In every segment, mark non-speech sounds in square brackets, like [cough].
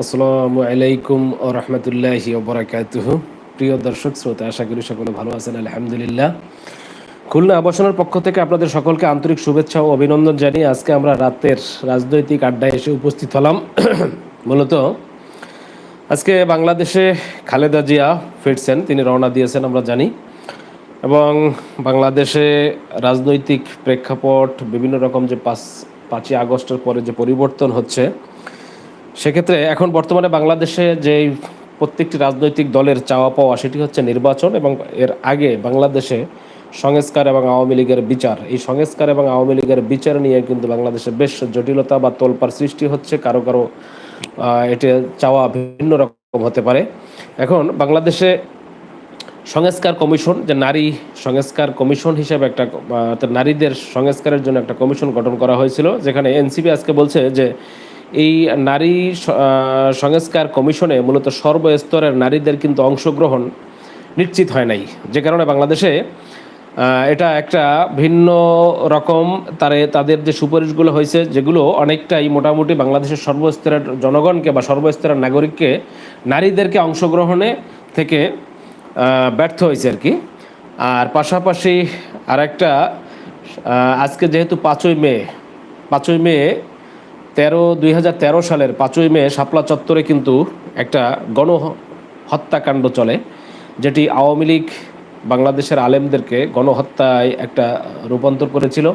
আসসালামু আলাইকুম ও রহমতুল্লাহি ওবরাকাতুহ প্রিয় দর্শক, শ্রোতা, আশা করি সকলে ভালো আছেন, আলহামদুলিল্লাহ। খুলনা আবাসনের পক্ষ থেকে আপনাদের সকলকে আন্তরিক শুভেচ্ছা ও অভিনন্দন জানিয়ে আজকে আমরা রাতের রাজনৈতিক আড্ডায় এসে উপস্থিত হলাম। মূলত আজকে বাংলাদেশে খালেদা জিয়া ফিরছেন, তিনি রওনা দিয়েছেন, আমরা জানি। এবং বাংলাদেশে রাজনৈতিক প্রেক্ষাপট বিভিন্ন রকম যে পাঁচ, পাঁচই আগস্টের পরে যে পরিবর্তন হচ্ছে সেক্ষেত্রে এখন বর্তমানে বাংলাদেশে যে প্রত্যেকটি রাজনৈতিক দলের চাওয়া পাওয়া, সেটি হচ্ছে নির্বাচন এবং এর আগে বাংলাদেশে সংস্কার এবং আওয়ামী লীগের বিচার। এই সংস্কার এবং আওয়ামী লীগের বিচার নিয়ে কিন্তু বাংলাদেশে বেশ জটিলতা বা তোলপার সৃষ্টি হচ্ছে। কারও কারও এটা চাওয়া ভিন্ন রকম হতে পারে। এখন বাংলাদেশে সংস্কার কমিশন, যে নারী সংস্কার কমিশন হিসেবে একটা নারীদের সংস্কারের জন্য একটা কমিশন গঠন করা হয়েছিল, যেখানে এনসিপি আজকে বলছে যে এই নারী সংস্কার কমিশনে মূলত সর্বস্তরের নারীদের কিন্তু অংশগ্রহণ নিশ্চিত হয় নাই। যে কারণে বাংলাদেশে এটা একটা ভিন্ন রকম তারে, তাদের যে সুপারিশগুলো হয়েছে, যেগুলো অনেকটাই মোটামুটি বাংলাদেশের সর্বস্তরের জনগণকে বা সর্বস্তরের নাগরিককে নারীদেরকে অংশগ্রহণে থেকে ব্যর্থ হয়েছে আর কি। আর পাশাপাশি আরেকটা আজকে যেহেতু পাঁচই মে পাঁচই মে তেরো, দুই সালের পাঁচই মে শাপলা চত্বরে কিন্তু একটা গণ হত্যাকাণ্ড চলে, যেটি আওয়ামী লীগ বাংলাদেশের আলেমদেরকে গণহত্যায় একটা রূপান্তর করেছিল।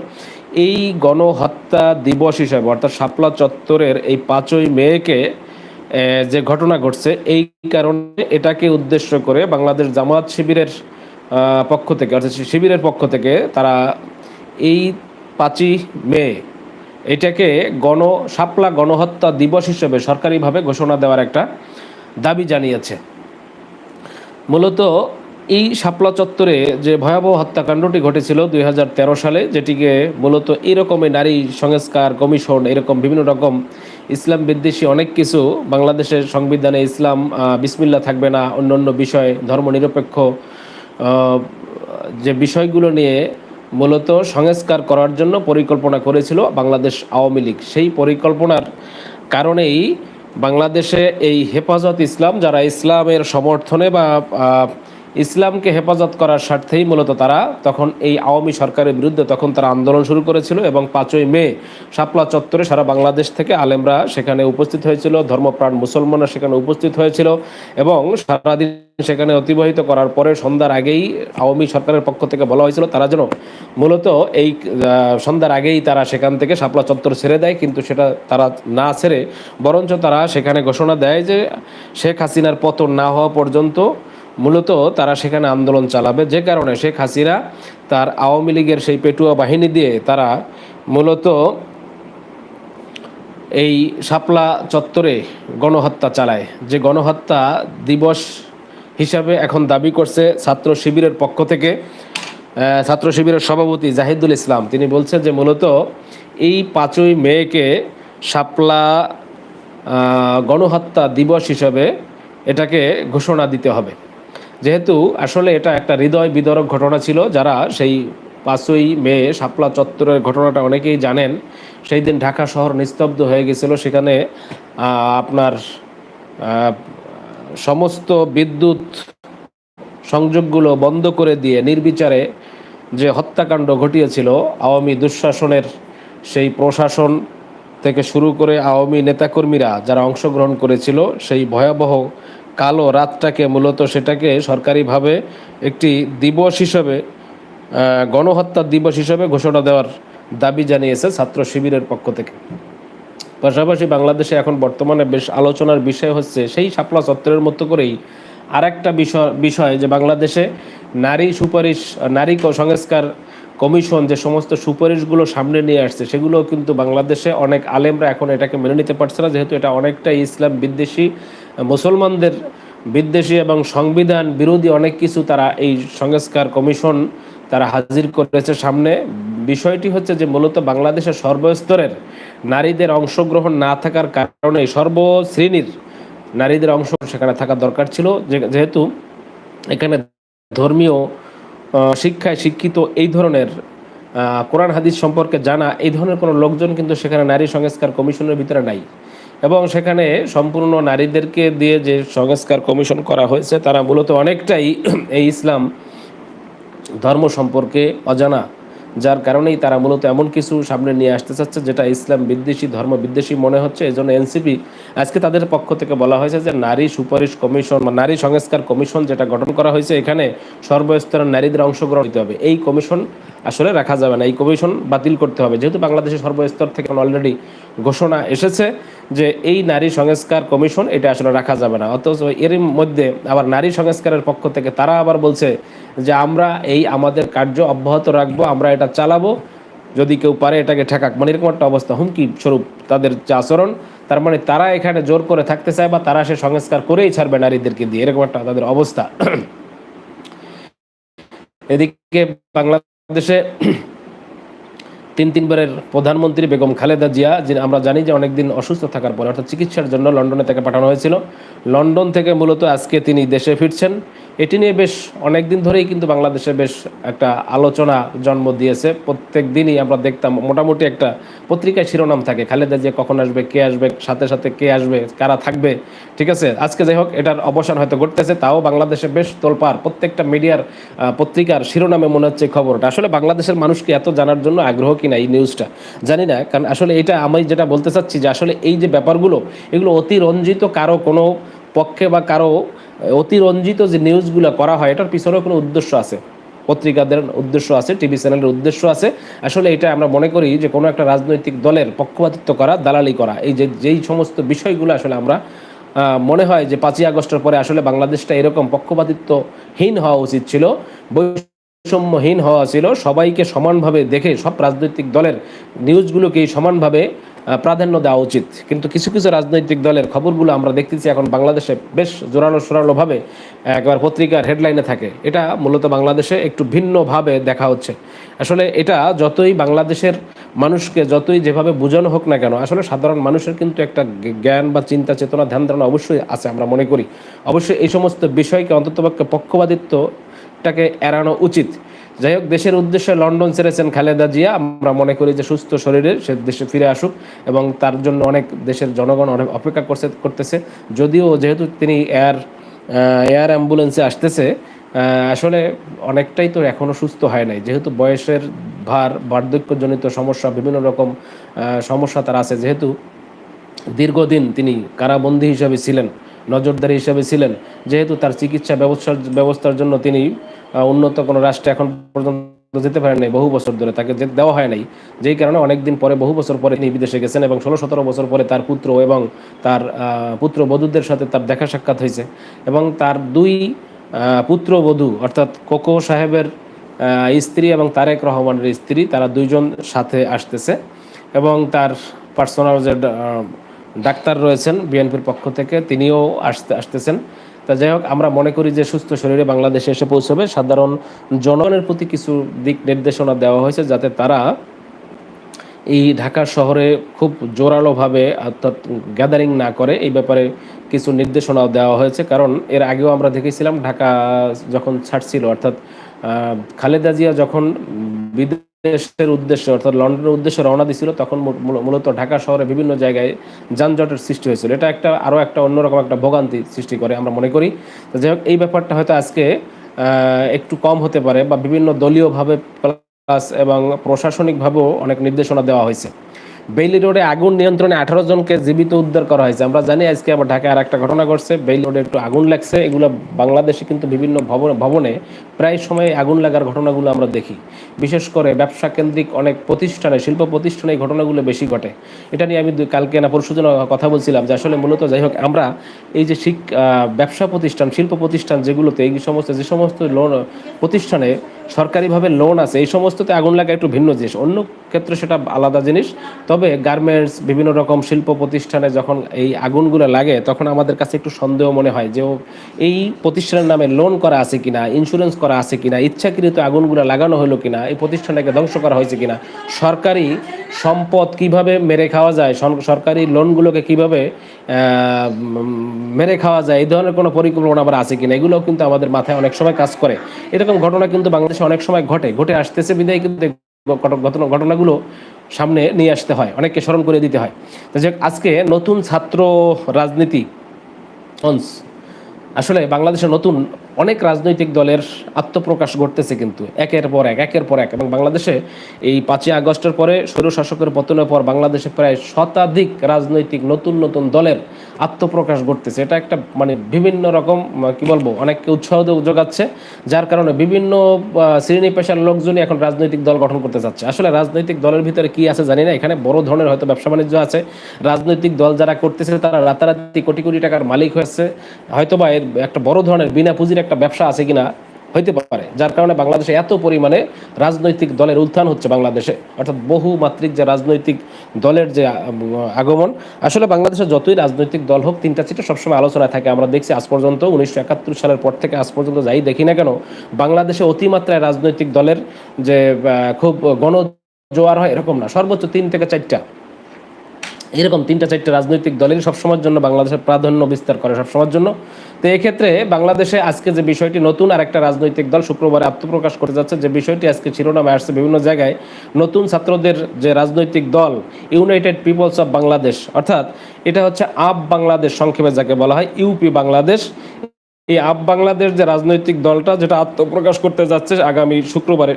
এই গণহত্যা দিবস হিসাবে, অর্থাৎ শাপলা চত্বরের এই পাঁচই মেয়েকে যে ঘটনা ঘটছে, এই কারণে এটাকে উদ্দেশ্য করে বাংলাদেশ জামাত শিবিরের পক্ষ থেকে, অর্থাৎ শিবিরের পক্ষ থেকে তারা এই পাঁচই মে এটাকে গণ সাপলা গণহত্যা দিবস হিসেবে সরকারিভাবে ঘোষণা দেওয়ার একটা দাবি জানিয়েছে। মূলত এই শাপলা চত্বরে যে ভয়াবহ হত্যাকাণ্ডটি ঘটেছিল দুই হাজার তেরো সালে, যেটিকে মূলত এরকমই নারী সংস্কার কমিশন, এরকম বিভিন্ন রকম ইসলাম বিদ্বেষী অনেক কিছু বাংলাদেশের সংবিধানে ইসলাম বিসমিল্লা থাকবে না অন্য অন্য বিষয়, ধর্মনিরপেক্ষ যে বিষয়গুলো নিয়ে মূলত সংস্কার করার জন্য পরিকল্পনা করেছিল বাংলাদেশ আওয়ামী লীগ। সেই পরিকল্পনার কারণেই বাংলাদেশে এই হেফাজত ইসলাম, যারা ইসলামের সমর্থনে বা ইসলামকে হেফাজত করার স্বার্থেই মূলত তারা তখন এই আওয়ামী সরকারের বিরুদ্ধে তখন তারা আন্দোলন শুরু করেছিল এবং পাঁচই মে শাপলা চত্বরে সারা বাংলাদেশ থেকে আলেমরা সেখানে উপস্থিত হয়েছিল, ধর্মপ্রাণ মুসলমানরা সেখানে উপস্থিত হয়েছিল এবং সারাদিন সেখানে অতিবাহিত করার পরে সন্ধ্যার আগেই আওয়ামী সরকারের পক্ষ থেকে বলা হয়েছিল তারা যেন মূলত এই সন্ধ্যার আগেই তারা সেখান থেকে শাপলা চত্বর ছেড়ে দেয়, কিন্তু সেটা তারা না ছেড়ে বরঞ্চ তারা সেখানে ঘোষণা দেয় যে শেখ হাসিনার পতন না হওয়া পর্যন্ত মূলত তারা সেখানে আন্দোলন চালাবে। যে কারণে শেখ হাসিনা তার আওয়ামী লীগের সেই পেটুয়া বাহিনী দিয়ে তারা মূলত এই শাপলা চত্বরে গণহত্যা চালায়। যে গণহত্যা দিবস হিসাবে এখন দাবি করছে ছাত্র শিবিরের পক্ষ থেকে ছাত্র শিবিরের সভাপতি জাহিদুল ইসলাম। তিনি বলছেন যে মূলত এই পাঁচই মেয়েকে শাপলা গণহত্যা দিবস হিসাবে এটাকে ঘোষণা দিতে হবে। যেহেতু আসলে এটা একটা হৃদয় বিদরক ঘটনা ছিল, যারা সেই পাঁচই মে শাপলা চত্বরের ঘটনাটা অনেকেই জানেন। সেই দিন ঢাকা শহর নিস্তব্ধ হয়ে গেছিল, সেখানে আপনার সমস্ত বিদ্যুৎ সংযোগগুলো বন্ধ করে দিয়ে নির্বিচারে যে হত্যাকাণ্ড ঘটিয়েছিল, আওয়ামী দুঃশাসনের সেই প্রশাসন থেকে শুরু করে আওয়ামী নেতাকর্মীরা যারা অংশগ্রহণ করেছিল, সেই ভয়াবহ কালো রাতটাকে মূলত সেটাকে সরকারিভাবে একটি দিবস হিসেবে গণহত্যা দিবস হিসেবে ঘোষণা দেওয়ার দাবি জানিয়েছে ছাত্র শিবিরের পক্ষ থেকে। পাশাপাশি বাংলাদেশে এখন বর্তমানে বেশ আলোচনার বিষয় হচ্ছে, সেই শাপলা চত্বরের মতো করেই আরেকটা বিষয় বিষয় যে বাংলাদেশে নারী সুপারিশ, নারী সংস্কার কমিশন যে সমস্ত সুপারিশগুলো সামনে নিয়ে আসছে সেগুলো কিন্তু বাংলাদেশে অনেক আলেমরা এখন এটাকে মেনে নিতে পারছে না, যেহেতু এটা অনেকটাই ইসলাম বিদ্বেষী মুসলমানদের বিদ্বেষী এবং সংবিধান বিরোধী অনেক কিছু তারা এই সংস্কার কমিশন তারা হাজির করেছে সামনে। বিষয়টি হচ্ছে যে মূলত বাংলাদেশের সর্বস্তরের নারীদের অংশগ্রহণ না থাকার কারণে সর্বশ্রেণীর নারীদের অংশ সেখানে থাকা দরকার ছিল। যেহেতু এখানে ধর্মীয় শিক্ষায় শিক্ষিত এই ধরনের কোরআন, হাদিস সম্পর্কে জানা এই ধরনের কোনো লোকজন কিন্তু সেখানে নারী সংস্কার কমিশনের ভিতরে নাই। এবং সেখানে সম্পূর্ণ নারীদেরকে দিয়ে যে সংস্কার কমিশন করা হয়েছে, তারা মূলত অনেকটাই এই ইসলাম ধর্ম সম্পর্কে অজানা। যার কারণেই তারা মূলত এমন কিছু সামনে নিয়ে আসতে চাচ্ছে, যেটা ইসলাম বিদ্বেষী, ধর্ম বিদ্বেষী মনে হচ্ছে। এই জন্য এনসিপি আজকে তাদের পক্ষ থেকে বলা হয়েছে যে নারী সুপারিশ কমিশন বা নারী সংস্কার কমিশন যেটা গঠন করা হয়েছে, এখানে সর্বস্তরের নারীদের অংশগ্রহণ দিতে হবে। এই কমিশন আসলে রাখা যাবে না, এই কমিশন বাতিল করতে হবে। যেহেতু বাংলাদেশের সর্বস্তর থেকে অলরেডি ঘোষণা এসেছে যে এই নারী সংস্কার কমিশন এটা আসলে রাখা যাবে না। অথচ এর মধ্যে আবার নারী সংস্কারের পক্ষ থেকে তারা আবার বলছে যে আমরা এই আমাদের কার্য অব্যাহত রাখব, আমরা এটা চালাবো। যদি কেউ পারে এটাকে ঠেকাক। মানে এরকম একটা অবস্থা, হুমকি স্বরূপ তাদের যে আচরণ, তার মানে তারা এখানে জোর করে থাকতে চায় বা তারা সে সংস্কার করেই ছাড়বে নারীদেরকে দিয়ে। এরকম একটা তাদের অবস্থা। [clears throat] এদিকে বাংলাদেশে [clears throat] তিন তিনবারের প্রধানমন্ত্রী বেগম খালেদা জিয়া, যিনি আমরা জানি যে অনেকদিন অসুস্থ থাকার পরে, অর্থাৎ চিকিৎসার জন্য লন্ডনে তাকে পাঠানো হয়েছিল। লন্ডন থেকে মূলত আজকে তিনি দেশে ফিরছেন। এটি নিয়ে বেশ অনেক দিন ধরেই কিন্তু বাংলাদেশে বেশ একটা আলোচনা জন্ম দিয়েছে। প্রত্যেক দিনই আমরা দেখতাম মোটামুটি একটা পত্রিকায় শিরোনাম থাকে, খালেদা যে কখন আসবে, কে আসবে, সাথে সাথে কে আসবে, কারা থাকবে, ঠিক আছে? আজকে যাই হোক, এটার অবসান হয়তো ঘটতেছে, তাও বাংলাদেশে বেশ তোলপাড়। প্রত্যেকটা মিডিয়ার পত্রিকার শিরোনামে মনে হচ্ছে খবরটা। আসলে বাংলাদেশের মানুষকে এত জানার জন্য আগ্রহ কিনা এই নিউজটা জানি না, কারণ আসলে এটা আমি যেটা বলতে চাচ্ছি যে আসলে এই যে ব্যাপারগুলো, এগুলো অতিরঞ্জিত কারও কোনো পক্ষে বা কারও অতিরঞ্জিত যে নিউজগুলো করা হয়, এটার পিছনেও কোনো উদ্দেশ্য আছে। পত্রিকাদের উদ্দেশ্য আছে, টিভি চ্যানেলের উদ্দেশ্য আছে। আসলে এটা আমরা মনে করি যে কোনো একটা রাজনৈতিক দলের পক্ষপাতিত্ব করা, দালালি করা, এই যে, যেই সমস্ত বিষয়গুলো আসলে আমরা মনে হয় যে পাঁচই আগস্টের পরে আসলে বাংলাদেশটা এরকম পক্ষপাতিত্বহীন হওয়া উচিত ছিল, বৈষম্যহীন হওয়া ছিল, সবাইকে সমানভাবে দেখে সব রাজনৈতিক দলের নিউজগুলোকেই সমানভাবে প্রাধান্য দেওয়া উচিত। কিন্তু কিছু কিছু রাজনৈতিক দলের খবরগুলো আমরা দেখতেছি এখন বাংলাদেশে বেশ জোরালো সোরালোভাবে একবার পত্রিকার হেডলাইনে থাকে। এটা মূলত বাংলাদেশে একটু ভিন্নভাবে দেখা হচ্ছে। আসলে এটা যতই বাংলাদেশের মানুষকে যতই যেভাবে বোঝানো হোক না কেন, আসলে সাধারণ মানুষের কিন্তু একটা জ্ঞান বা চিন্তা, চেতনা, ধ্যান ধারণা অবশ্যই আছে আমরা মনে করি। অবশ্যই এই সমস্ত বিষয়কে অন্ততপক্ষে পক্ষপাতিত্বটাকে এড়ানো উচিত। যাই হোক, দেশের উদ্দেশ্যে লন্ডন ছেড়েছেন খালেদা জিয়া। আমরা মনে করি যে সুস্থ শরীরে সে দেশে ফিরে আসুক এবং তার জন্য অনেক দেশের জনগণ অনেক অপেক্ষা করছে করতেছে। যদিও যেহেতু তিনি এয়ার এয়ার অ্যাম্বুলেন্সে আসতেছে আসলে অনেকটাই তো এখনও সুস্থ হয় নাই। যেহেতু বয়সের ভার, বার্ধক্যজনিত সমস্যা, বিভিন্ন রকম সমস্যা তার আছে। যেহেতু দীর্ঘদিন তিনি কারাবন্দী হিসাবে ছিলেন নজরদারি হিসাবে ছিলেন। যেহেতু তার চিকিৎসা ব্যবস্থার ব্যবস্থার জন্য তিনি উন্নত কোনো রাষ্ট্রে এখন পর্যন্ত যেতে পারেন নাই বহু বছর ধরে তাকে দেওয়া হয় নাই। যেই কারণে অনেকদিন পরে বহু বছর পরে তিনি বিদেশে গেছেন এবং ষোলো সতেরো বছর পরে তার পুত্র এবং তার পুত্র বধূদের সাথে তার দেখা সাক্ষাৎ হয়েছে এবং তার দুই আহ, পুত্রবধূ অর্থাৎ কোকো সাহেবের স্ত্রী এবং তারেক রহমানের স্ত্রী তারা দুইজন সাথে আসতেছে এবং তার পার্সোনাল যে ডাক্তার রয়েছেন বিএনপির পক্ষ থেকে, তিনিও আসতে, আসতেছেন। তা যাই হোক, আমরা মনে করি যে সুস্থ শরীরে বাংলাদেশে এসে পৌঁছবে। সাধারণ জনগণের প্রতি কিছু দিক নির্দেশনা দেওয়া হয়েছে যাতে তারা এই ঢাকা শহরে খুব জোরালোভাবে অর্থাৎ গ্যাদারিং না করে, এই ব্যাপারে কিছু নির্দেশনাও দেওয়া হয়েছে। কারণ এর আগেও আমরা দেখেছিলাম ঢাকা যখন ছাড়ছিল, অর্থাৎ খালেদা জিয়া যখন বিদেশের উদ্দেশ্যে, অর্থাৎ লন্ডনের উদ্দেশ্যে রওনা দিছিল, তখন মূলত ঢাকা শহরে বিভিন্ন জায়গায় যানজটের সৃষ্টি হয়েছিল। এটা একটা, আরও একটা অন্যরকম একটা ভোগান্তি সৃষ্টি করে আমরা মনে করি। যাই হোক, এই ব্যাপারটা হয়তো আজকে একটু কম হতে পারে বা বিভিন্ন দলীয়ভাবে প্লাস এবং প্রশাসনিকভাবেও অনেক নির্দেশনা দেওয়া হয়েছে। বেইলি রোডে আগুন নিয়ন্ত্রণে আঠারো জনকে জীবিত উদ্ধার করা হয়েছে। আমরা জানি আজকে আবার ঢাকায় আর একটা ঘটনা ঘটছে। বেইলি রোডে একটু আগুন লাগছে। এগুলো বাংলাদেশে কিন্তু বিভিন্ন ভবন প্রায় সময় আগুন লাগার ঘটনাগুলো আমরা দেখি। বিশেষ করে ব্যবসা কেন্দ্রিক অনেক প্রতিষ্ঠানে, শিল্প প্রতিষ্ঠানে এই ঘটনাগুলো বেশি ঘটে। এটা নিয়ে আমি কালকে না পরশু কথা বলছিলাম যে আসলে মূলত যাই হোক, আমরা এই যে শিক ব্যবসা প্রতিষ্ঠান, শিল্প প্রতিষ্ঠান যেগুলোতে এই সমস্ত যে সমস্ত লোন প্রতিষ্ঠানে সরকারিভাবে লোন আছে, এই সমস্ততে আগুন লাগা একটু ভিন্ন জিনিস। অন্য ক্ষেত্রে সেটা আলাদা জিনিস। তবে গার্মেন্টস বিভিন্ন রকম শিল্প প্রতিষ্ঠানে যখন এই আগুনগুলো লাগে, তখন আমাদের কাছে একটু সন্দেহ মনে হয় যে এই প্রতিষ্ঠানের নামে লোন করা আছে কিনা ইন্স্যুরেন্স করা আছে কিনা, ইচ্ছাকৃত আগুনগুলো লাগানো হলো কিনা, এই প্রতিষ্ঠানটাকে ধ্বংস করা হয়েছে কিনা, সরকারি সম্পদ কীভাবে মেরে খাওয়া যায় সরকারি লোনগুলোকে কীভাবে মেরে খাওয়া যায়, এই ধরনের কোনো পরিকল্পনা আবার আছে কিনা, এগুলোও কিন্তু আমাদের মাথায় অনেক সময় কাজ করে। এরকম ঘটনা কিন্তু বাংলাদেশে অনেক সময় ঘটে ঘটে আসতেছে বিদায় কিন্তু ঘটনা- ঘটনাগুলো সামনে নিয়ে আসতে হয়, অনেককে স্মরণ করে দিতে হয়। তো আজকে নতুন ছাত্র রাজনীতি অংশ আসলে বাংলাদেশে নতুন অনেক রাজনৈতিক দলের আত্মপ্রকাশ ঘটতেছে কিন্তু, একের পর এক, একের পর এক। এবং বাংলাদেশে এই পাঁচই আগস্টের পরে স্বৈরশাসকের পতনের পর বাংলাদেশে প্রায় শতাধিক রাজনৈতিক নতুন নতুন দলের আত্মপ্রকাশ ঘটতেছে। এটা একটা মানে বিভিন্ন রকম কি বলব, অনেককে উৎসাহ যোগাচ্ছে, যার কারণে বিভিন্ন শ্রেণি পেশার লোকজনই এখন রাজনৈতিক দল গঠন করতে চাচ্ছে আসলে রাজনৈতিক দলের ভিতরে কি আছে জানি না, এখানে বড় ধরনের হয়তো ব্যবসা বাণিজ্য আছে। রাজনৈতিক দল যারা করতেছে, তারা রাতারাতি কোটি কোটি টাকার মালিক হয়েছে। হয়তো বা এর একটা বড় ধরনের বিনা পুঁজির একটা ব্যবসা আছে কিনা হইতে পারে, যার কারণে বাংলাদেশে এত পরিমাণে রাজনৈতিক দলের উত্থান হচ্ছে বাংলাদেশে। অর্থাৎ বহুমাত্রিক যে রাজনৈতিক দলের যে আগমন, আসলে বাংলাদেশে যতই রাজনৈতিক দল হোক, তিনটা চিঠি সবসময় আলোচনায় থাকে। আমরা দেখছি আজ পর্যন্ত, উনিশশো একাত্তর সালের পর থেকে আজ পর্যন্ত যাই দেখি না কেন, বাংলাদেশে অতিমাত্রায় রাজনৈতিক দলের যে খুব গণ জোয়ার হয় এরকম না। সর্বোচ্চ তিন থেকে চারটা। এরকম তিনটা চারটে রাজনৈতিক দলেরই সবসময়ের জন্য বাংলাদেশের প্রাধান্য বিস্তার করে সবসময়ের জন্য। তো এক্ষেত্রে বাংলাদেশে আজকে যে বিষয়টি নতুন আর একটা রাজনৈতিক দল শুক্রবারে আত্মপ্রকাশ করতে যাচ্ছে, যে বিষয়টি আজকে শিরোনামে আসছে বিভিন্ন জায়গায়, নতুন ছাত্রদের যে রাজনৈতিক দল ইউনাইটেড পিপলস অফ বাংলাদেশ অর্থাৎ এটা হচ্ছে আপ বাংলাদেশ সংক্ষেপে যাকে বলা হয় ইউপি বাংলাদেশ। এই আপ বাংলাদেশ যে রাজনৈতিক দলটা যেটা আত্মপ্রকাশ করতে যাচ্ছে আগামী শুক্রবারে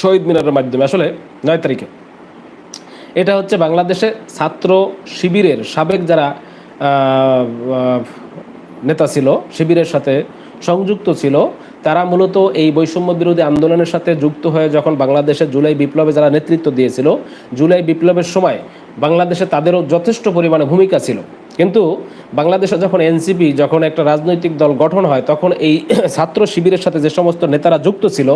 শহীদ মিনারের মাধ্যমে, আসলে নয় তারিখে। এটা হচ্ছে বাংলাদেশে ছাত্র শিবিরের সাবেক যারা নেতা ছিল, শিবিরের সাথে সংযুক্ত ছিল, তারা মূলত এই বৈষম্য বিরোধী আন্দোলনের সাথে যুক্ত হয়ে যখন বাংলাদেশে জুলাই বিপ্লবে যারা নেতৃত্ব দিয়েছিল, জুলাই বিপ্লবের সময় বাংলাদেশে তাদেরও যথেষ্ট পরিমাণে ভূমিকা ছিল। কিন্তু বাংলাদেশে যখন এনসিপি, যখন একটা রাজনৈতিক দল গঠন হয়, তখন এই ছাত্র শিবিরের সাথে যে সমস্ত নেতারা যুক্ত ছিল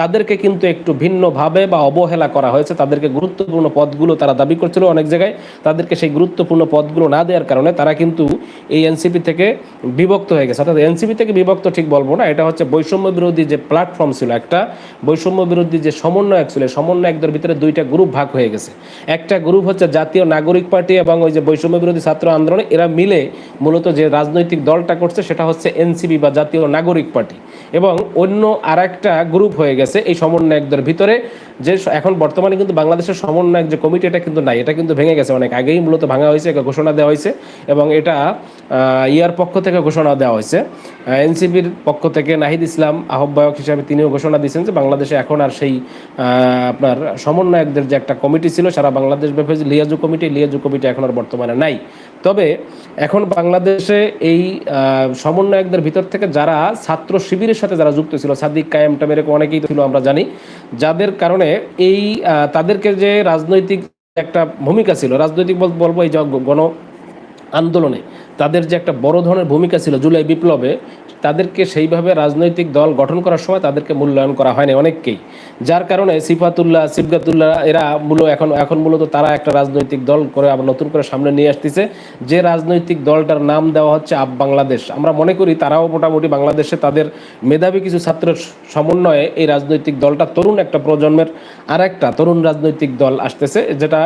তাদেরকে কিন্তু একটু ভিন্নভাবে বা অবহেলা করা হয়েছে। তাদেরকে গুরুত্বপূর্ণ পদগুলো তারা দাবি করছিল অনেক জায়গায়। তাদেরকে সেই গুরুত্বপূর্ণ পদগুলো না দেওয়ার কারণে তারা কিন্তু এই এনসিপি থেকে বিভক্ত হয়ে গেছে। অর্থাৎ এনসিপি থেকে বিভক্ত ঠিক বলব না। এটা হচ্ছে বৈষম্য বিরোধী যে প্ল্যাটফর্ম ছিল একটা, বৈষম্য বিরোধী যে সমন্বয়ক ছিল সমন্বয়কদের ভিতরে দুইটা গ্রুপ ভাগ হয়ে গেছে। একটা গ্রুপ হচ্ছে জাতীয় নাগরিক পার্টি এবং ওই যে বৈষম্য বিরোধী ছাত্র আন্দোলনে এরা মিলে মূলত যে রাজনৈতিক দলটা করছে, সেটা হচ্ছে এনসিপি বা জাতীয় নাগরিক পার্টি। এবং অন্য আর একটা গ্রুপ হয়ে গেছে এই সমন্বয়কদের ভিতরে। যে এখন বর্তমানে কিন্তু বাংলাদেশের সমন্বয়ক যে কমিটি এটা কিন্তু নাই। এটা কিন্তু ভেঙে গেছে। অনেক আগেই মূলত ভাঙা হয়েছে ঘোষণা দেওয়া হয়েছে এবং এটা ইয়ার পক্ষ থেকে ঘোষণা দেওয়া হয়েছে। এনসিপির পক্ষ থেকে নাহিদ ইসলাম আহ্বায়ক হিসাবে তিনিও ঘোষণা দিয়েছেন যে বাংলাদেশে এখন আর সেই আপনার সমন্বয়কদের যে একটা কমিটি ছিল, সারা বাংলাদেশ ব্যাপী লিয়াজু কমিটি লিয়াজু কমিটি এখন আর বর্তমানে নাই। তবে এখন বাংলাদেশে এই সমন্বয়কদের ভিতর থেকে যারা ছাত্র শিবিরের সাথে যারা যুক্ত ছিল, সাদিক, কায়েম টাম এরকম অনেকেই ছিল, আমরা জানি, যাদের কারণে এই তাদেরকে যে রাজনৈতিক একটা ভূমিকা ছিল, রাজনৈতিক বল- বলব এই গণ আন্দোলনে, তাদের যে একটা বড় ধরনের ভূমিকা ছিল জুলাই বিপ্লবে তাদেরকে সেইভাবে রাজনৈতিক দল গঠন করার সময় তাদেরকে মূল্যায়ন করা হয়নি অনেককেই। যার কারণে সিফাতুল্লাহ সিবগাতুল্লাহ এরা মূল এখন এখন মূলত তারা একটা রাজনৈতিক দল করে আবার নতুন করে সামনে নিয়ে আসতেছে। যে রাজনৈতিক দলটার নাম দেওয়া হচ্ছে আপ বাংলাদেশ। আমরা মনে করি তারাও মোটামুটি বাংলাদেশে তাদের মেধাবী কিছু ছাত্রের সমন্বয়ে এই রাজনৈতিক দলটা তরুণ একটা প্রজন্মের আর একটা তরুণ রাজনৈতিক দল আসতেছে, যেটা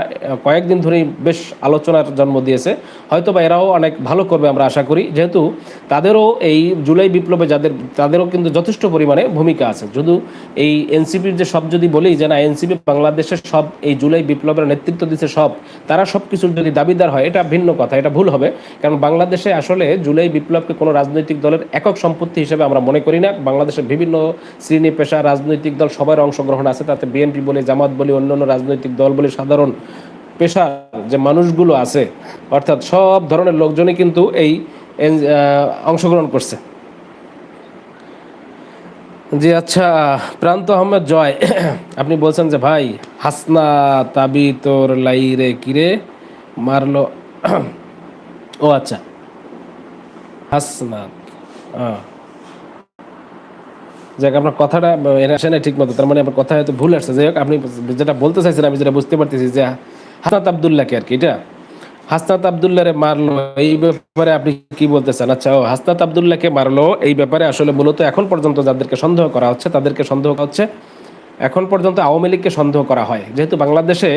কয়েকদিন ধরেই বেশ আলোচনার জন্ম দিয়েছে। হয়তো বা এরাও অনেক ভালো করবে আমরা আশা করি। যেহেতু তাদেরও এই জুলাই বিপ্লবে যাদের তাদেরও কিন্তু যথেষ্ট পরিমাণে ভূমিকা আছে। শুধু এই এনসিপির যে সব যদি বলি যে না, এনসিপি বাংলাদেশের সব এই জুলাই বিপ্লবের নেতৃত্ব দিচ্ছে সব, তারা সব কিছুর যদি দাবিদার হয়, এটা ভিন্ন কথা, এটা ভুল হবে। কারণ বাংলাদেশে আসলে জুলাই বিপ্লবকে কোনো রাজনৈতিক দলের একক সম্পত্তি হিসেবে আমরা মনে করি না। বাংলাদেশের বিভিন্ন শ্রেণি পেশা রাজনৈতিক দল সবার অংশগ্রহণ আছে। তাতে বিএনপি বলে, জামাত বলি, অন্যান্য রাজনৈতিক দল বলে, সাধারণ পেশা যে মানুষগুলো আছে, অর্থাৎ সব ধরনের লোকজনই কিন্তু এই অংশগ্রহণ করছে। জি আচ্ছা প্রান্ত আহমেদ জয়। আপনি বলছেন যে, ভাই, হাসনা তাবি তোর লাই রে কিরে মারলো, ও আচ্ছা হাসনাত আহ। যাক, আপনার কথাটা, এরা আসে না ঠিক মতো তার মানে আপনার কথা হয়তো ভুল আসছে। যাই হোক, আপনি যেটা বলতে চাইছেন, আমি যেটা বুঝতে পারতেছি যে, হাসনাত আবদুল্লাহকে আর কি, এটা? হাসনাত আবদুল্লাহরে মারলো, এই ব্যাপারে আপনি কি বলতেছেন? আচ্ছা ও হাসনাত আবদুল্লাহকে মারলো, এই ব্যাপারে আসলে মূলত এখন পর্যন্ত যাদেরকে সন্দেহ করা হচ্ছে, তাদেরকে সন্দেহ করা হচ্ছে, এখন পর্যন্ত আওয়ামী লীগকে সন্দেহ করা হয়। যেহেতু বাংলাদেশে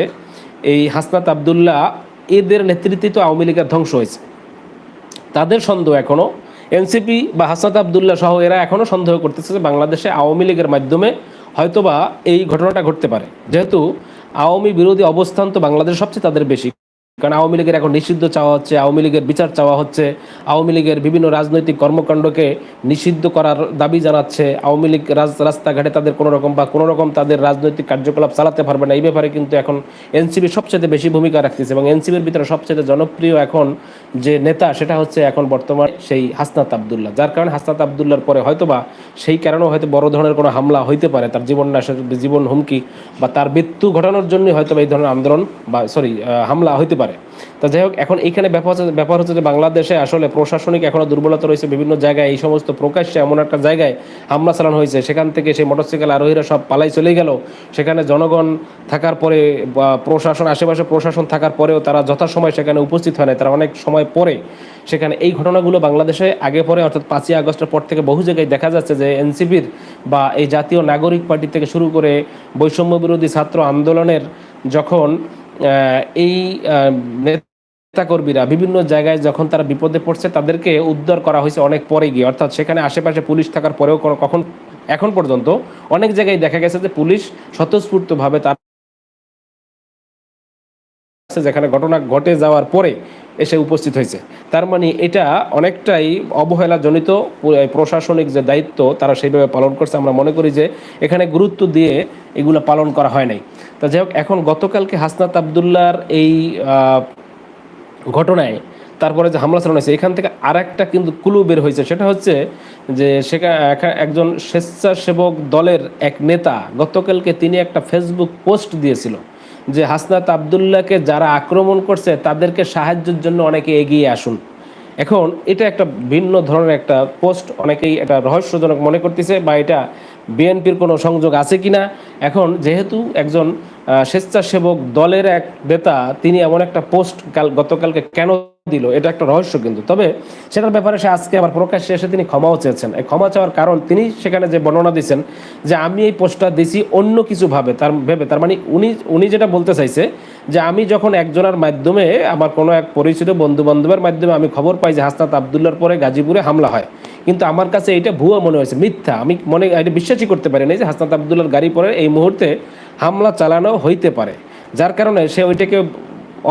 এই হাসনাত আবদুল্লাহ এদের নেতৃত্বে তো আওয়ামী লীগের ধ্বংস হয়েছে। তাদের সন্দেহ এখনও এনসিপি বা হাসাত আবদুল্লাহ সহ এরা এখনও সন্দেহ করতেছে যে বাংলাদেশে আওয়ামী লীগের মাধ্যমে হয়তোবা এই ঘটনাটা ঘটতে পারে। যেহেতু আওয়ামী বিরোধী অবস্থান তো বাংলাদেশ সবচেয়ে তাদের বেশি। কারণ আওয়ামী লীগের এখন নিষিদ্ধ চাওয়া হচ্ছে, আওয়ামী লীগের বিচার চাওয়া হচ্ছে, আওয়ামী লীগের বিভিন্ন রাজনৈতিক কর্মকাণ্ডকে নিষিদ্ধ করার দাবি জানাচ্ছে, আওয়ামী লীগ রাস্তাঘাটে তাদের কোনো রকম বা কোনো রকম তাদের রাজনৈতিক কার্যকলাপ চালাতে পারবে না। এই ব্যাপারে কিন্তু এখন এনসিবি সবচেয়ে বেশি ভূমিকা রাখতেছে এবং এনসিবির ভিতরে সবচেয়ে জনপ্রিয় এখন যে নেতা, সেটা হচ্ছে এখন বর্তমান সেই হাসনাত আবদুল্লাহ। যার কারণে হাসনাত আবদুল্লার পরে হয়তোবা সেই কারণেও হয়তো বড় ধরনের কোনো হামলা হইতে পারে, তার জীবন জীবন হুমকি বা তার মৃত্যু ঘটানোর জন্য হয়তো এই ধরনের আন্দোলন বা সরি হামলা হইতে পারে। তো যাই হোক, এখন এইখানে ব্যাপার হচ্ছে ব্যাপার হচ্ছে যে বাংলাদেশে আসলে প্রশাসনিক এখনও দুর্বলতা রয়েছে। বিভিন্ন জায়গায় এই সমস্ত প্রকাশ্যে এমন একটা জায়গায় হামলা চালানো হয়েছে। সেখান থেকে সেই মোটরসাইকেল আরোহীরা সব পালাই চলে গেল। সেখানে জনগণ থাকার পরে প্রশাসন আশেপাশে প্রশাসন থাকার পরেও তারা যথাসময় সেখানে উপস্থিত হয় না তারা অনেক সময় পরে সেখানে এই ঘটনাগুলো বাংলাদেশে আগে পরে, অর্থাৎ পাঁচই আগস্টের পর থেকে বহু জায়গায় দেখা যাচ্ছে যে এনসিপির বা এই জাতীয় নাগরিক পার্টি থেকে শুরু করে বৈষম্য বিরোধী ছাত্র আন্দোলনের যখন এই নেতাকর্মীরা বিভিন্ন জায়গায় যখন তারা বিপদে পড়ছে, তাদেরকে উদ্ধার করা হয়েছে অনেক পরে গিয়ে। অর্থাৎ সেখানে আশেপাশে পুলিশ থাকার পরেও কখন, এখন পর্যন্ত অনেক জায়গায় দেখা গেছে যে পুলিশ স্বতঃস্ফূর্তভাবে তার যেখানে ঘটনা ঘটে যাওয়ার পরে এসে উপস্থিত হয়েছে। তার মানে এটা অনেকটাই অবহেলাজনিত প্রশাসনিক যে দায়িত্ব, তারা সেইভাবে পালন করছে। আমরা মনে করি যে এখানে গুরুত্ব দিয়ে এগুলো পালন করা হয় নাই। তা যাই হোক, এখন গতকালকে হাসনাত আবদুল্লার এই ঘটনায় তারপরে যে হামলা চালানো হয়েছে, এখান থেকে আর একটা কিন্তু কুলু বের হয়েছে। সেটা হচ্ছে যে সেখানে একজন স্বেচ্ছাসেবক দলের এক নেতা গতকালকে তিনি একটা ফেসবুক পোস্ট দিয়েছিল। যে হাসনাত আবদুল্লাহকে যারা আক্রমণ করছে, তাদেরকে সাহায্যের জন্য অনেকে এগিয়ে আসুন। এখন এটা একটা ভিন্ন ধরনের একটা পোস্ট, অনেকেই এটা রহস্যজনক মনে করতেছে বা এটা বিএনপির কোনো সংযোগ আছে কি না এখন যেহেতু একজন স্বেচ্ছাসেবক দলের এক নেতা, তিনি এমন একটা পোস্ট কাল গতকালকে কেন দিল, এটা একটা রহস্য কিন্তু। তবে সেটার ব্যাপারে সে আজকে আবার প্রকাশ্যে এসে তিনি ক্ষমাও চেয়েছেন। এই ক্ষমা চাওয়ার কারণ তিনি সেখানে যে বর্ণনা দিয়েছেন যে আমি এই পোস্টটা দিছি অন্য কিছু ভাবে, তার ভেবে, তার মানে উনি উনি যেটা বলতে চাইছে যে আমি যখন একজনের মাধ্যমে আমার কোনো এক পরিচিত বন্ধু বান্ধবের মাধ্যমে আমি খবর পাই যে হাসনাত আবদুল্লার পরে গাজীপুরে হামলা হয়, কিন্তু আমার কাছে এটা ভুয়া মনে হয়েছে, মিথ্যা। আমি মনে, এটা বিশ্বাসই করতে পারি না যে হাসনাত আবদুল্লার গাড়ি পরে এই মুহূর্তে হামলা চালানো হইতে পারে। যার কারণে সে ওইটাকে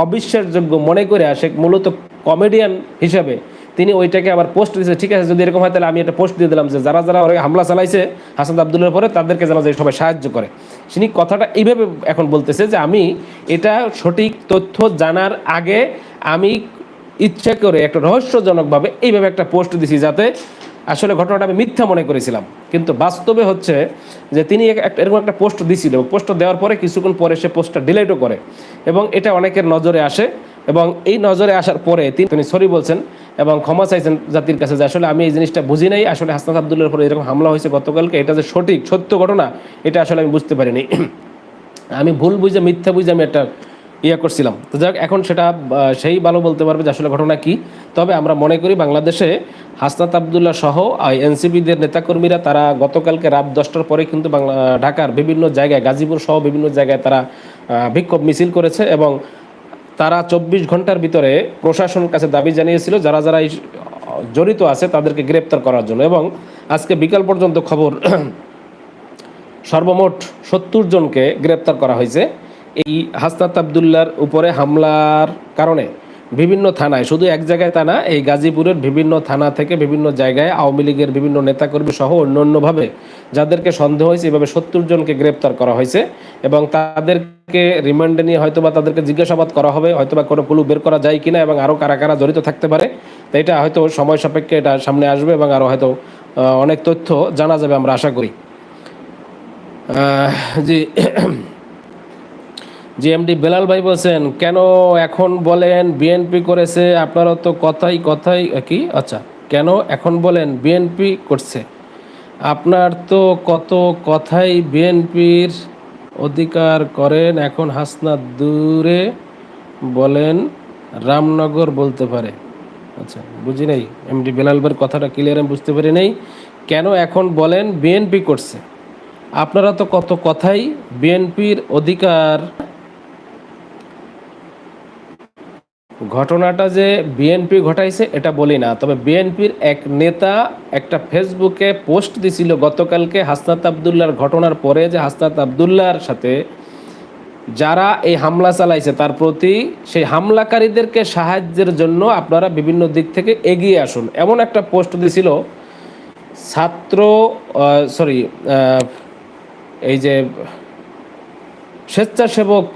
অবিশ্বাসযোগ্য মনে করে আসে মূলত কমেডিয়ান হিসাবে তিনি ওইটাকে আবার পোস্ট দিয়েছে ঠিক আছে, যদি এরকম হয় তাহলে আমি একটা পোস্ট দিয়ে দিলাম যে যারা যারা ওরা হামলা চালাইছে হাসান আবদুল্লার পরে তাদেরকে যেন সবাই সাহায্য করে। তিনি কথাটা এইভাবে এখন বলতেছে যে আমি এটা সঠিক তথ্য জানার আগে আমি ইচ্ছা করে একটা রহস্যজনকভাবে এইভাবে একটা পোস্ট দিছি যাতে আসলে ঘটনাটা আমি মিথ্যা মনে করেছিলাম। কিন্তু বাস্তবে হচ্ছে যে তিনি এরকম একটা পোস্ট দিছিল পোস্ট দেওয়ার পরে কিছুক্ষণ পরে সে পোস্টটা ডিলেটও করে এবং এটা অনেকের নজরে আসে এবং এই নজরে আসার পরে তিনি তিনি সরি বলছেন এবং ক্ষমা চাইছেন জাতির কাছে যে আসলে আমি এই জিনিসটা বুঝি নাই, আসলে হাসনাত আবদুল্লার পরে এরকম হামলা হয়েছে গতকালকে, এটা যে সঠিক, সত্য ঘটনা, এটা আসলে আমি বুঝতে পারিনি। [clears throat] আমি ভুল বুঝে মিথ্যা বুঝে আমি একটা ইয়ে করছিলাম। তো যাক, এখন সেটা সেই ভালো বলতে পারবে যে আসলে ঘটনা কি। তবে আমরা মনে করি বাংলাদেশে হাসনাত আবদুল্লাহ সহ এনসিপিদের নেতাকর্মীরা তারা গতকালকে রাত দশটার পরে কিন্তু বাংলা ঢাকার বিভিন্ন জায়গায়, গাজীপুর সহ বিভিন্ন জায়গায় তারা বিক্ষোভ মিছিল করেছে এবং তারা চব্বিশ ঘণ্টার ভিতরে প্রশাসনের কাছে দাবি জানিয়েছিল যারা যারা জড়িত আছে তাদেরকে গ্রেপ্তার করার জন্য এবং আজকে বিকাল পর্যন্ত খবর [clears throat] সর্বমোট সত্তর জনকে গ্রেপ্তার করা হয়েছে। এই হাসনাত আবদুল্লার উপরে হামলার কারণে বিভিন্ন থানায়, শুধু এক জায়গায় তা না, এই গাজীপুরের বিভিন্ন থানা থেকে বিভিন্ন জায়গায় আওয়ামী লীগের বিভিন্ন নেতাকর্মী সহ অন্য অন্যভাবে যাদেরকে সন্দেহ হয়েছে, এভাবে সত্তর জনকে গ্রেপ্তার করা হয়েছে এবং তাদেরকে রিমান্ডে নিয়ে হয়তোবা তাদেরকে জিজ্ঞাসাবাদ করা হবে, হয়তোবা কোনো কুলু বের করা যায় কিনা এবং আরও কারা কারা জড়িত থাকতে পারে, তো এটা হয়তো সময় সাপেক্ষে এটা সামনে আসবে এবং আরও হয়তো অনেক তথ্য জানা যাবে আমরা আশা করি। জি জি এমডি বেলাল ভাই বলছেন, কেন এখন বলেন বিএনপি করেছে? আপনারা তো কথাই কথাই কি আচ্ছা কেন এখন বলেন বিএনপি করছে? আপনার তো কত কথাই বিএনপির অধিকার করেন। এখন হাসনাত দূরে বলেন রামনগর বলতে পারে। আচ্ছা বুঝি নাই? এমডি বেলাল ভাইয়ের কথাটা ক্লিয়ার আমি বুঝতে পারি নাই। কেন এখন বলেন বিএনপি করছে? আপনারা তো কত কথাই বিএনপির অধিকার ঘটনাটা যে বিএনপি ঘটাইছে, এটা বলি না। তবে বিএনপির এক নেতা একটা ফেসবুকে পোস্ট দিছিল গতকালকে হাসনাত আবদুল্লার ঘটনার পরে যে হাসনাত আবদুল্লার সাথে যারা এই হামলা চালাইছে, তার প্রতি সেই হামলাকারীদেরকে সাহায্যের জন্য আপনারা বিভিন্ন দিক থেকে এগিয়ে আসুন। এমন একটা পোস্ট দিছিল ছাত্র সরি এই যে স্বেচ্ছাসেবক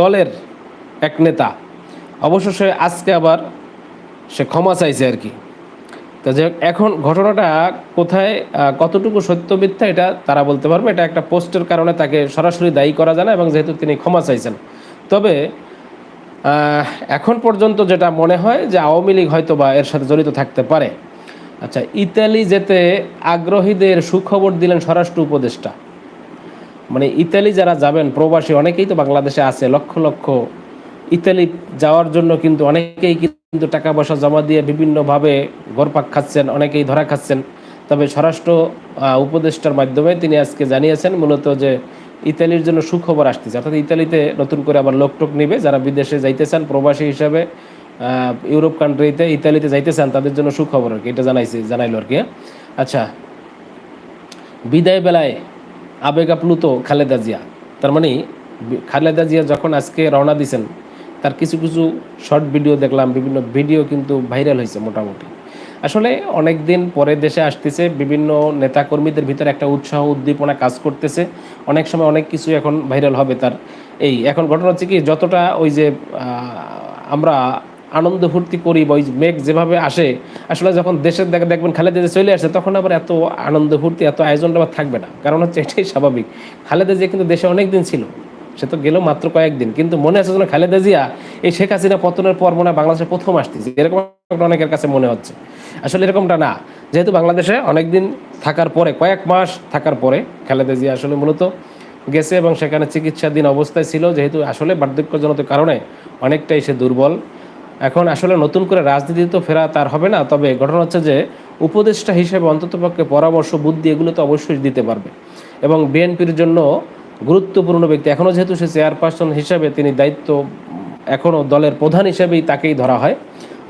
দলের এক নেতা। অবশ্য সে আজকে আবার সে ক্ষমা চাইছে আর কি। তো যে এখন ঘটনাটা কোথায় কতটুকু সত্য মিথ্যা এটা তারা বলতে পারবে। এটা একটা পোস্টের কারণে তাকে সরাসরি দায়ী করা যায় না এবং যেহেতু তিনি ক্ষমা চাইছেন। তবে এখন পর্যন্ত যেটা মনে হয় যে আওয়ামী লীগ হয়তো বা এর সাথে জড়িত থাকতে পারে। আচ্ছা ইতালি যেতে আগ্রহীদের সুখবর দিলেন স্বরাষ্ট্র উপদেষ্টা। মানে ইতালি যারা যাবেন, প্রবাসী অনেকেই তো বাংলাদেশে আছে, লক্ষ লক্ষ ইতালি যাওয়ার জন্য কিন্তু অনেকেই কিন্তু টাকা পয়সা জমা দিয়ে বিভিন্নভাবে ঘরপাক খাচ্ছেন, অনেকেই ধরা খাচ্ছেন। তবে স্বরাষ্ট্র উপদেষ্টার মাধ্যমে তিনি আজকে জানিয়েছেন মূলত যে ইতালির জন্য সুখবর আসতেছে। অর্থাৎ ইতালিতে নতুন করে আবার লোকটোক নিবে, যারা বিদেশে যাইতে চান প্রবাসী হিসাবে ইউরোপ কান্ট্রিতে ইতালিতে যাইতে চান তাদের জন্য সুখবর আর কি। এটা জানাইছে, জানাইলো আর কি? আচ্ছা বিদায় বেলায় আবেগ আপ্লুত খালেদা জিয়া। তার মানে খালেদা জিয়া যখন আজকে রওনা দিছেন তার কিছু কিছু শর্ট ভিডিও দেখলাম, বিভিন্ন ভিডিও কিন্তু ভাইরাল হয়েছে মোটামুটি। আসলে অনেক দিন পরে দেশে আসতেছে, বিভিন্ন নেতাকর্মীদের ভিতরে একটা উৎসাহ, উদ্দীপনা কাজ করতেছে। অনেক সময় অনেক কিছু এখন ভাইরাল হবে তার। এই, এখন ঘটনা হচ্ছে কি, যতটা ওই যে আমরা আনন্দ ফুর্তি করি বা ওই মেঘ যেভাবে আসে, আসলে যখন দেশের দেখে দেখবেন খালেদা জিয়া চলে আসে তখন আবার এত আনন্দ ফুর্তি, এত আয়োজনটা আবার থাকবে না। কারণ হচ্ছে এটাই স্বাভাবিক। খালেদা জিয়া কিন্তু দেশে অনেক দিন ছিল। সে তো গেল মাত্র কয়েকদিন। কিন্তু মনে আছে যেন খালেদা জিয়া এই শেখ হাসিনা পতনের পর মনে বাংলাদেশে প্রথম আসতেছে। এরকম অনেকের কাছে মনে হচ্ছে। আসলে এরকমটা না। যেহেতু বাংলাদেশে অনেকদিন থাকার পরে, কয়েক মাস থাকার পরে খালেদা জিয়া আসলে মূলত গেছে এবং সেখানে চিকিৎসাধীন অবস্থায় ছিল। যেহেতু আসলে বার্ধক্যজনিত কারণে অনেকটাই সে দুর্বল। এখন আসলে নতুন করে রাজনীতি তো ফেরা তার হবে না। তবে ঘটনা হচ্ছে যে উপদেষ্টা হিসেবে অন্ততপক্ষে পরামর্শ, বুদ্ধি এগুলো তো অবশ্যই দিতে পারবে। এবং বিএনপির জন্য গুরুত্বপূর্ণ ব্যক্তি। এখনও যেহেতু সে চেয়ারপারসন হিসাবে তিনি দায়িত্ব এখনও দলের প্রধান হিসেবেই তাকেই ধরা হয়।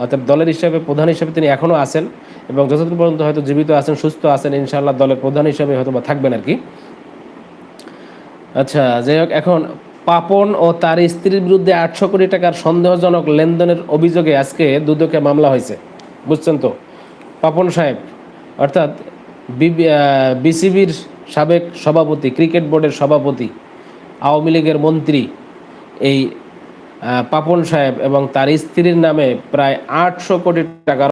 অর্থাৎ দলের হিসাবে প্রধান হিসেবে তিনি এখনও আছেন এবং যতদিন পর্যন্ত হয়তো জীবিত আছেন, সুস্থ আছেন, ইনশাআল্লাহ দলের প্রধান হিসেবে হয়তো বা থাকবেন আর কি। আচ্ছা যাই হোক, এখন পাপন ও তার স্ত্রীর বিরুদ্ধে আটশো কোটি টাকার সন্দেহজনক লেনদেনের অভিযোগে আজকে দুদকে মামলা হয়েছে। বুঝছেন তো? পাপন সাহেব, অর্থাৎ বিসিবির সাবেক সভাপতি, ক্রিকেট বোর্ডের সভাপতি, আওয়ামী লীগের মন্ত্রী এই পাপন সাহেব এবং তার স্ত্রীর নামে প্রায় আটশো কোটি টাকার